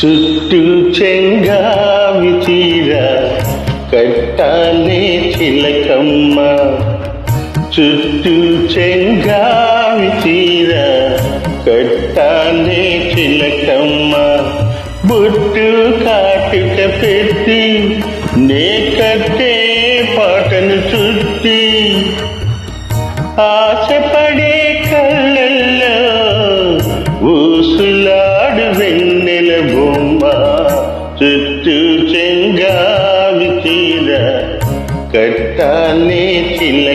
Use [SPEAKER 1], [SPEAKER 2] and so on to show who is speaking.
[SPEAKER 1] చుట్టూ చెంగావి తీర కట్టాలే చిలకమ్మ. చుట్టూ చెంగావి తీర కట్టాలే చిలకమ్మ. బుట్టు కాటుక పెట్టి నే కట్టే పాటను చుట్టి ఆశపడే சுற்று செங்காவி தீர கட்டானே சில